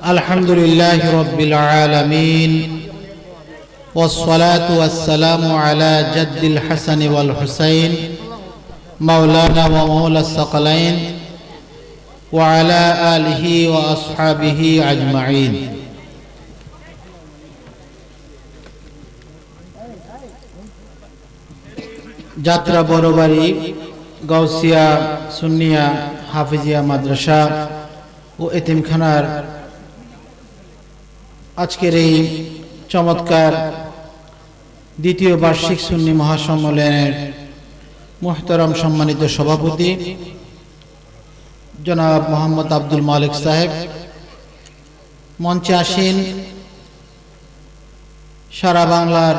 الحمد لله رب العالمين والصلاة والسلام على جد الحسن والحسين مولانا ومولى الثقلين وعلى آله وأصحابه أجمعين যাত্রা বড়বাড়ি গাউসিয়া সুন্নিয়া হাফিজিয়া মাদ্রাসা ও এতিমখানার আজকের এই চমৎকার দ্বিতীয় বার্ষিক সুন্নি মহাসম্মেলনের মোহতরম সম্মানিত সভাপতি, জনাব মোহাম্মদ আব্দুল মালিক সাহেব। মঞ্চে আসেন সারা বাংলার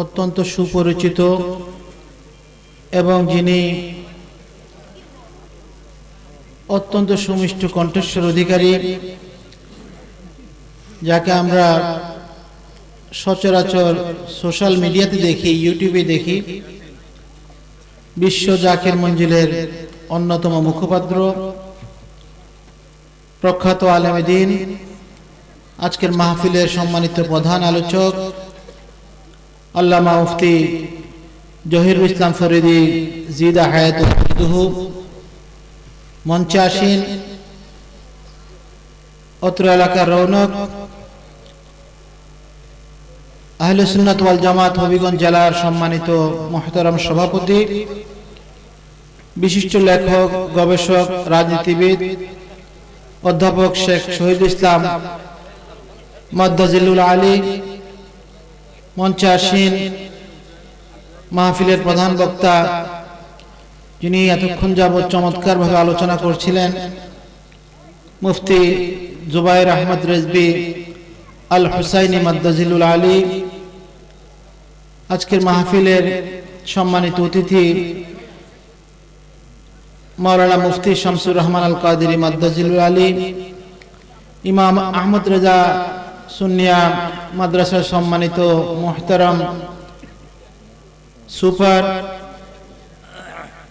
অত্যন্ত সুপরিচিত এবং যিনি অত্যন্ত সুমিষ্ট কণ্ঠস্বর অধিকারী যাকে আমরা সচরাচর সোশ্যাল মিডিয়াতে দেখি, ইউটিউবে দেখি, বিশ্ব জাকের মঞ্জিলের অন্যতম মুখপাত্র, প্রখ্যাত আলমদিন আজকের মাহফিলের সম্মানিত প্রধান আলোচক, আল্লামা মুফতি জহিরুল ইসলাম ফরিদি জিদা হায়াত মঞ্চে আসীন অত্র এলাকার রৌনক আহলে সুন্নাত ওয়াল জামাত হবিগঞ্জ জেলার সম্মানিত মহতরম সভাপতি, বিশিষ্ট লেখক, গবেষক, রাজনীতিবিদ, অধ্যাপক শেখ শহীদ ইসলাম মদ্দাজিলুল আলী, মঞ্চে মাহফিলের প্রধান বক্তা যিনি এতক্ষণ যাবৎ চমৎকারভাবে আলোচনা করছিলেন, মুফতি জুবাইর আহমদ রেজবি আল হুসাইনি মাদ্দাজিলুল আলী। আজকের মাহফিলের সম্মানিত অতিথি মাওলানা মুফতি শামসুর রহমান আল কাদিরি মাদ্দাজিলুল আলী, ইমাম আহমদ রেজা সুনিয়া মাদ্রাসার সম্মানিত মোহতারাম সুপার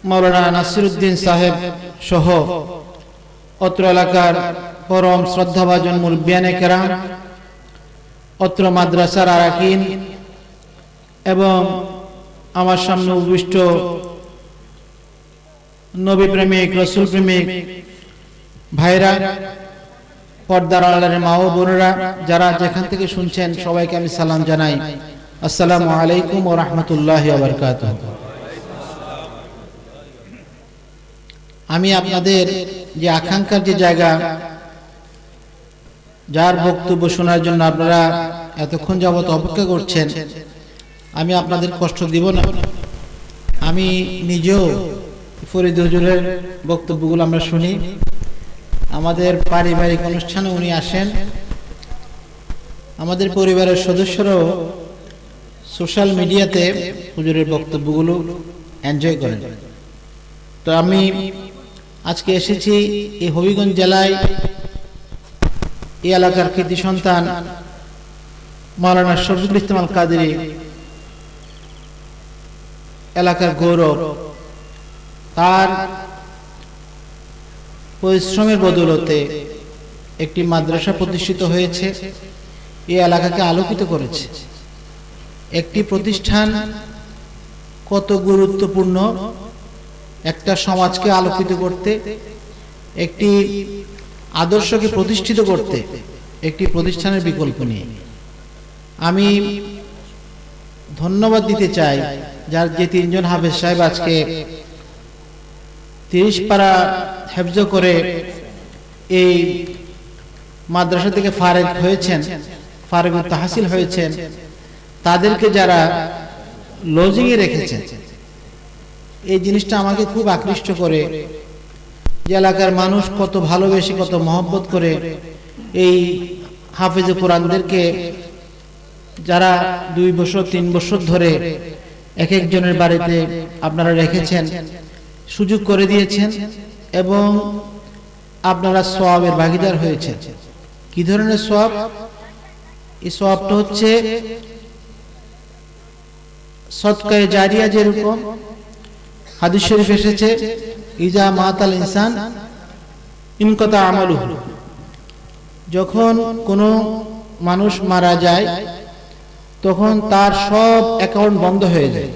মৌলানা নাসিরুদ্দিন সাহেব সহ অত্র এলাকার পরম শ্রদ্ধাভাজন মূল মুরব্বিয়ানে কেরাম অত্র মাদ্রাসার আরাকিন এবং আমার সামনে উপবিষ্ট নবী প্রেমিক, রসুল প্রেমিক, ভাইরা, পর্দার আড়ালের মা ও বোনেরা, যারা যেখান থেকে শুনছেন, সবাইকে আমি সালাম জানাই। আসসালামু আলাইকুম ও রহমতুল্লাহ আবরকাত আমি আপনাদের যে আকাঙ্ক্ষার যে জায়গা যার বক্তব্য শোনার জন্য আপনারা এতক্ষণ যাবত অপেক্ষা করছেন, আমি আপনাদের কষ্ট দিব না। আমি নিজেও ফরিদ হজুরের বক্তব্যগুলো আমরা শুনি। আমাদের পারিবারিক অনুষ্ঠানে উনি আসেন। আমাদের পরিবারের সদস্যরাও সোশ্যাল মিডিয়াতে হুজুরের বক্তব্যগুলো এনজয় করেন। তো আমি আজকে এসেছি এই হবিগঞ্জ জেলায় এই এলাকার কৃতি সন্তান মাওলানা শফিকুল ইসলাম কাদেরি এলাকার গৌরব, তার পরিশ্রমের বদলতে একটি মাদ্রাসা প্রতিষ্ঠিত হয়েছে, এই এলাকাকে আলোকিত করেছে। একটি প্রতিষ্ঠান কত গুরুত্বপূর্ণ, একটা সমাজকে আলোকিত করতে, একটি আদর্শকে প্রতিষ্ঠিত করতে একটি প্রতিষ্ঠানের বিকল্প নিয়ে। আমি ধন্যবাদ দিতে চাই যার যে তিনজন হাফেজ সাহেব আজকে তিরিশ পারা হেফজ করে এই মাদ্রাসা থেকে ফারেক হয়েছেন ফারেক তাহাসিল হয়েছেন, তাদেরকে যারা লজিংয়ে রেখেছেন, এই জিনিসটা আমাকে খুব আকৃষ্ট করে এলাকার মানুষ কত ভালোবেসে কত মহব্বত করে এই হাফেজ কোরআনদেরকে যারা দুই বছর, তিন বছর ধরে এক একজনের বাড়িতে আপনারা রেখেছেন, সুযোগ করে দিয়েছেন এবং আপনারা সবের ভাগিদার হয়েছেন। কি ধরনের সব এই সবটা হচ্ছে সৎকারে জারিয়া যেরকম হাদিস শরীফ এসেছে, ইজা মাতাল ইনসান, ইনকতা আমলু যখন কোনো মানুষ মারা যায়, তখন তার সব অ্যাকাউন্ট বন্ধ হয়ে যায়।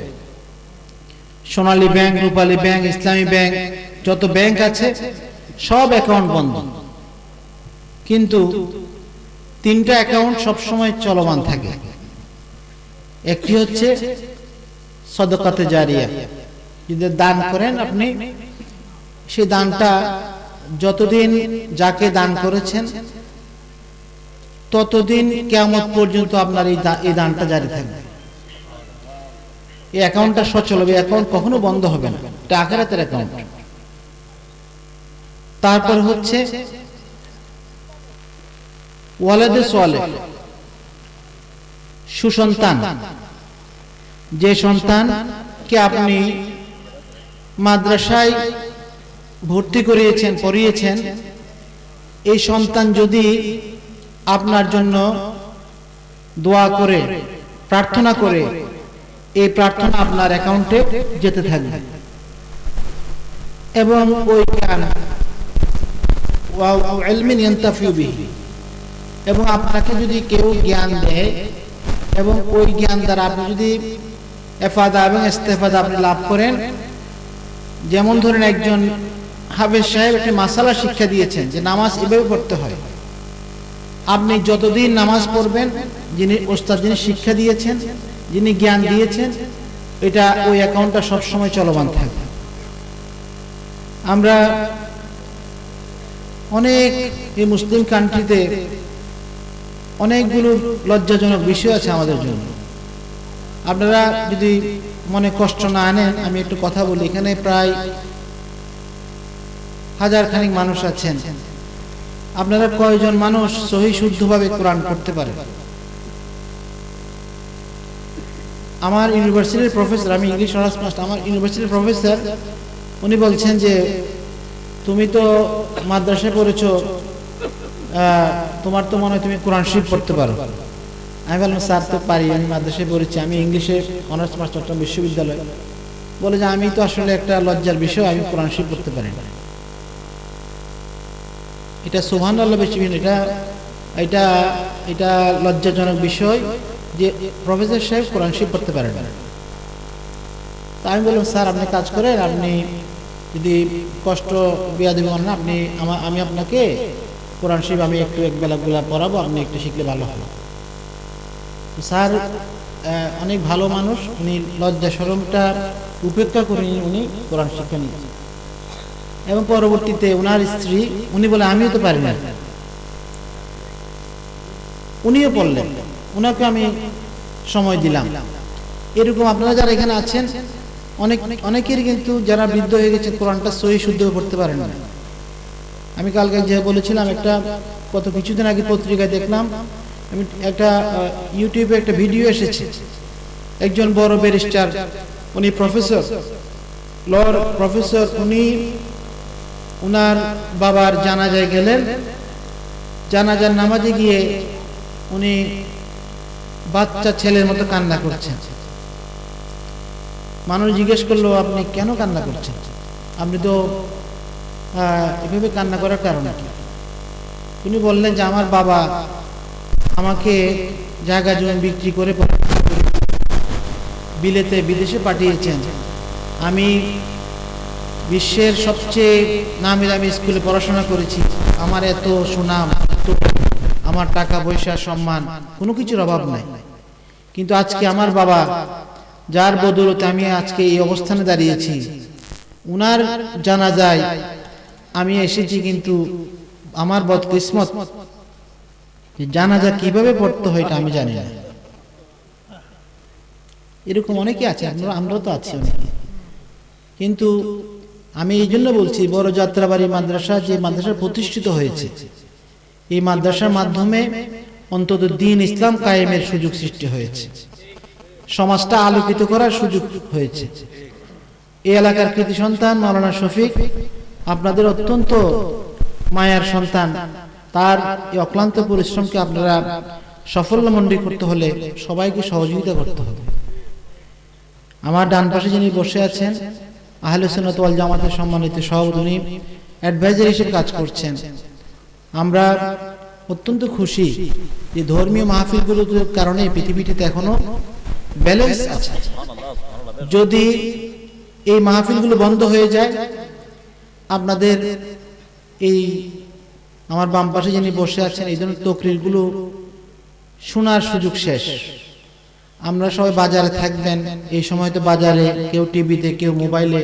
Sonali bank, Rupali bank, Islami bank, যত ব্যাংক আছে, সব অ্যাকাউন্ট বন্ধ। কিন্তু তিনটা অ্যাকাউন্ট সবসময় চলমান থাকে। একটি হচ্ছে সদকাতে জারিয়া। যদি দান করেন আপনি সেই দানটা যতদিন যাকে দান করেছেন, ততদিন কেমন পর্যন্ত আপনার এই দানটা জারি থাকবে। এই অ্যাকাউন্টটা সচল হবে, অ্যাকাউন্ট কখনো বন্ধ হবে না অ্যাকাউন্ট। তারপর হচ্ছে, ওয়ালাদে সোয়ালে সুসন্তান। যে সন্তানকে আপনি মাদ্রাসায় ভর্তি করিয়েছেন, পড়িয়েছেন এই সন্তান যদি আপনার জন্য দোয়া করে, প্রার্থনা করে, এই প্রার্থনা আপনার অ্যাকাউন্টে যেতে থাকবে এবং ওই বিহি। এবং আপনাকে যদি কেউ জ্ঞান দেয়, এবং ওই জ্ঞান দ্বারা আপনি যদি এফাদা এবং ইস্তেফাদা আপনি লাভ করেন যেমন ধরেন একজন হাফেজ সাহেব একটি মাসালা শিক্ষা দিয়েছেন যে নামাজ এভাবে পড়তে হয়। আপনি যতদিন নামাজ পড়বেন, যিনি ওস্তাদ, যিনি শিক্ষা দিয়েছেন, যিনি জ্ঞান দিয়েছেন, এটা ওই অ্যাকাউন্টটা সবসময় চলমান থাকবে। আমরা অনেক এই মুসলিম কান্ট্রিতে অনেকগুলো লজ্জাজনক বিষয় আছে আমাদের জন্য। আপনারা যদি মনে কষ্ট না আনেন, আমি একটু কথা বলি। এখানে প্রায় হাজার খানিক মানুষ আছেন। আপনারা কয়জন মানুষ সহি শুদ্ধভাবে কোরআন পড়তে পারে? আমার ইউনিভার্সিটির প্রফেসর, আমি ইংলিশ অনার্স মাস্টার, আমার ইউনিভার্সিটির প্রফেসর, উনি বলছেন যে, তুমি তো মাদ্রাসায় পড়েছো তোমার তো মনে হয় তুমি কোরআন শরীফ পড়তে পারো। আমি বললাম, স্যার, তো পারি, আমি মাদ্রাসায় পড়েছি, আমি ইংলিশে অনার্স মাস্টার চট্টগ্রাম বিশ্ববিদ্যালয়। বলে যে, আমি তো আসলে একটা লজ্জার বিষয়, আমি কোরআন শরীফ পড়তে পারি না। এটা সোহান আল্লাহ বেশি এটা এটা এটা লজ্জাজনক বিষয় যে প্রফেসর সাহেব কোরআন শরীফ পড়তে পারেন না। তা আমি বললাম, স্যার, আপনি কাজ করেন, আপনি যদি কষ্ট বিয়া দেবেন না, আপনি আমি আপনাকে কোরআন শরীফ আমি একটু এক বেলাগুলা পড়াবো, আপনি একটু শিখলে ভালো হবে তো স্যার অনেক ভালো মানুষ, উনি লজ্জা সরমটা উপেক্ষা করে উনি কোরআন শিক্ষা নিয়েছেন। এবং পরবর্তীতে ওনার স্ত্রী, উনি বলে, আমিও তো পারি না। উনিও পড়লেন ওনাকে আমি সময় দিলাম। এরকম আপনারা যারা এখানে আছেন, অনেক অনেকের কিন্তু যারা বৃদ্ধ হয়ে গেছে, কোরআনটা সহি শুদ্ধ করতে পারেন না। আমি কালকে যে বলেছিলাম একটা, কত কিছুদিন আগে পত্রিকায় দেখলাম আমি একটা ইউটিউবে একটা ভিডিও এসেছে। একজন বড় ব্যারিস্টার উনি প্রফেসর লর প্রফেসর উনি উনার বাবার জানাজায় গেলেন। জানাজার নামাজে গিয়ে উনি বাচ্চা ছেলের মতো কান্না করছেন। মানুষ জিজ্ঞেস করল, আপনি কেন কান্না করছেন? আপনি তো এভাবে কান্না করার কারণ কি? উনি বললেন যে, আমার বাবা আমাকে জায়গা জমি বিক্রি করে বিলেতে বিদেশে পাঠিয়েছেন। আমি বিশ্বের সবচেয়ে নামি দামি স্কুলে পড়াশোনা করেছি। আমার এত সুনাম আমার টাকা পয়সা, সম্মান, কোনো কিছুর অভাব নাই। কিন্তু আজকে আমার বাবা, যার বদৌলতে আমি আজকে এই অবস্থানে দাঁড়িয়েছি, উনার জানা যায় আমি এসেছি কিন্তু আমার বদকিসমত যে জানাজা কীভাবে পড়তে হয় এটা আমি জানি না। এরকম অনেকে আছে, আমরা আমরাও তো আছি অনেকে। কিন্তু আমি এই জন্য বলছি, বড় যাত্রাবাড়ি মাদ্রাসা যে মাদ্রাসা প্রতিষ্ঠিত হয়েছে, এই মাদ্রাসার মাধ্যমে অন্তত দিন ইসলাম কায়েমের সুযোগ সৃষ্টি হয়েছে। সমাজটা আলোকিত করার সুযোগ হয়েছে। এই এলাকার কৃতি সন্তান মৌলানা শফিক, আপনাদের অত্যন্ত মায়ার সন্তান। তার এই অক্লান্ত পরিশ্রমকে আপনারা সাফল্যমণ্ডিত করতে হলে সবাইকে সহযোগিতা করতে হবে। আমার ডান পাশে যিনি বসে আছেন, আহলে ওয়াল জামাতের সম্মানিত সভাপতি অ্যাডভাইজার হিসেবে কাজ করছেন। আমরা অত্যন্ত খুশি যে ধর্মীয় মাহফিলগুলোর কারণে পৃথিবীটিতে এখনও ব্যালেন্স আছে। যদি এই মাহফিলগুলো বন্ধ হয়ে যায়, আপনাদের এই আমার বাম পাশে যিনি বসে আছেন, এই ধরনের তকরিরগুলো শোনার সুযোগ শেষ। আমরা সবাই বাজারে থাকবেন, এই সময় তো বাজারে, কেউ টিভিতে, কেউ মোবাইলে,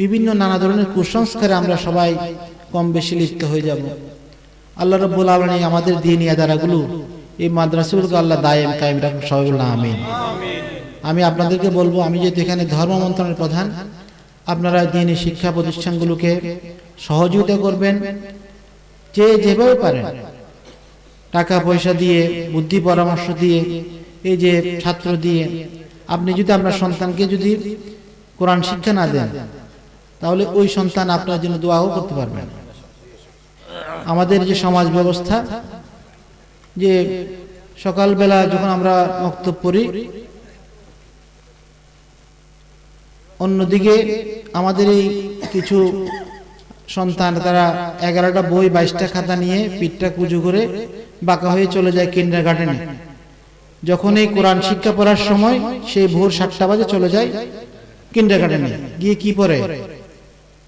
বিভিন্ন নানা ধরনের কুসংস্কারে আমরা সবাই কম বেশি লিপ্ত হয়ে যাব। আল্লাহ রব্বুল আলমী আমাদের দিনী আদারাগুলো, এই মাদ্রাসাগুলোকে আল্লাহ দায়েম, কায়েম রাখুন, সবাই বললাম আমিন। আমি আপনাদেরকে বলব, আমি যেহেতু এখানে ধর্ম মন্ত্রণের প্রধান, আপনারা দিনী শিক্ষা প্রতিষ্ঠানগুলোকে সহযোগিতা করবেন যে যেভাবে পারেন টাকা পয়সা দিয়ে, বুদ্ধি পরামর্শ দিয়ে, এই যে ছাত্র দিয়ে, আপনি যদি আপনার সন্তানকে যদি কোরআন শিক্ষা না দেন, তাহলে ওই সন্তান আপনার জন্য দোয়াও করতে পারবেন আমাদের যে সমাজ ব্যবস্থা, যে সকালবেলা যখন আমরা বক্তব্য পড়ি, অন্যদিকে আমাদের এই কিছু সন্তান, তারা এগারোটা বই, বাইশটা খাতা নিয়ে পিঠটা কুজু করে বাঁকা হয়ে চলে যায় কিন্ডার গার্ডেনে যখন এই কোরআন শিক্ষা পড়ার সময় সেই ভোর সাতটা বাজে চলে যায় কিন্ডার গার্ডেনে গিয়ে কি পড়ে?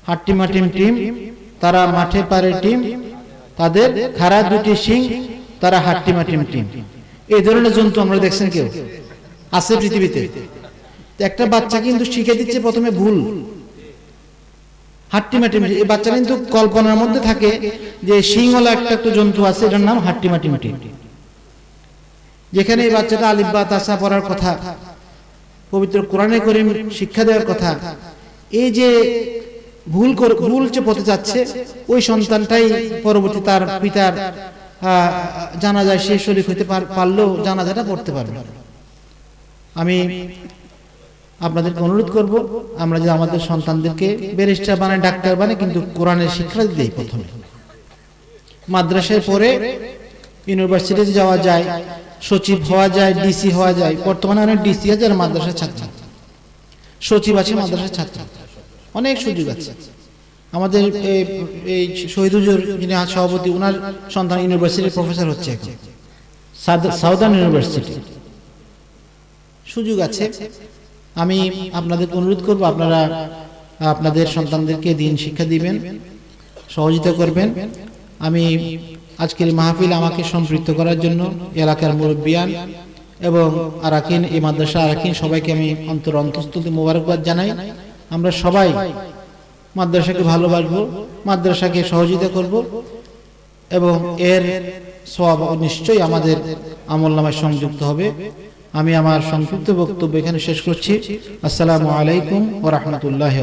হাট্টিমা টিম তারা মাঠে পারে টিম, তাদের খারা দুটি সিং তারা হাট্টিমা টিম টিম। এই ধরনের জন্তু আমরা দেখছেন কেউ? আছে পৃথিবীতে। একটা বাচ্চা কিন্তু শিখে দিচ্ছে প্রথমে ভুল। হাট্টিমা টিম এই বাচ্চা কিন্তু কল্পনার মধ্যে থাকে যে সিংওয়ালা একটা একটা জন্তু আছে এটার নাম হাট্টিমা টিম টিম যেখানে এই বাচ্চাটা আলিব্বা তাসা পড়ার কথা পবিত্র কোরআনে করিম শিক্ষা দেওয়ার কথা এই যে ভুল করে ভুল যে পথে যাচ্ছে ওই সন্তানটাই পরবর্তী তার পিতার আহ, জানা যায় সে শরীর হইতে পার- পারলেও জানাজাটা পড়তে পারবে। আমি আপনাদেরকে অনুরোধ করব, আমরা যে আমাদের সন্তানদেরকে ব্যারিস্টার বানাই ডাক্তার বানাই কিন্তু কোরআনের শিক্ষা দিই প্রথমে। মাদ্রাসায় পড়ে ইউনিভার্সিটিতে যাওয়া যায়, সচিব হওয়া যায়, ডিসি হওয়া যায়, বর্তমানে অনেক ডিসি আছে আর মাদ্রাসার ছাত্র। সচিব আছে, মাদ্রাসার ছাত্র। অনেক সুযোগ আছে। আমাদের এই- শহীদুজুর যিনি সভাপতি ওনার সন্তান ইউনিভার্সিটির প্রফেসর হচ্ছে সাউদার্ন ইউনিভার্সিটি। সুযোগ আছে। আমি আপনাদের অনুরোধ করব, আপনারা আপনাদের সন্তানদেরকে দিন শিক্ষা দিবেন, সহযোগিতা করবেন। আমি আজকের মাহফিল আমাকে সম্পৃক্ত করার জন্য এলাকার মুরব্বিয়ান এবং আরাকিন এই মাদ্রাসা, আরাকিন সবাইকে আমি অন্তর অন্তঃস্থতে মোবারকবাদ জানাই। আমরা সবাই মাদ্রাসাকে ভালোবাসবো, মাদ্রাসাকে সহযোগিতা করব এবং এর সব নিশ্চয়ই আমাদের আমল নামায় সংযুক্ত হবে। আমি আমার সংক্ষিপ্ত বক্তব্য এখানে শেষ করছি। আসসালামু আলাইকুম ও রহমতুল্লাহ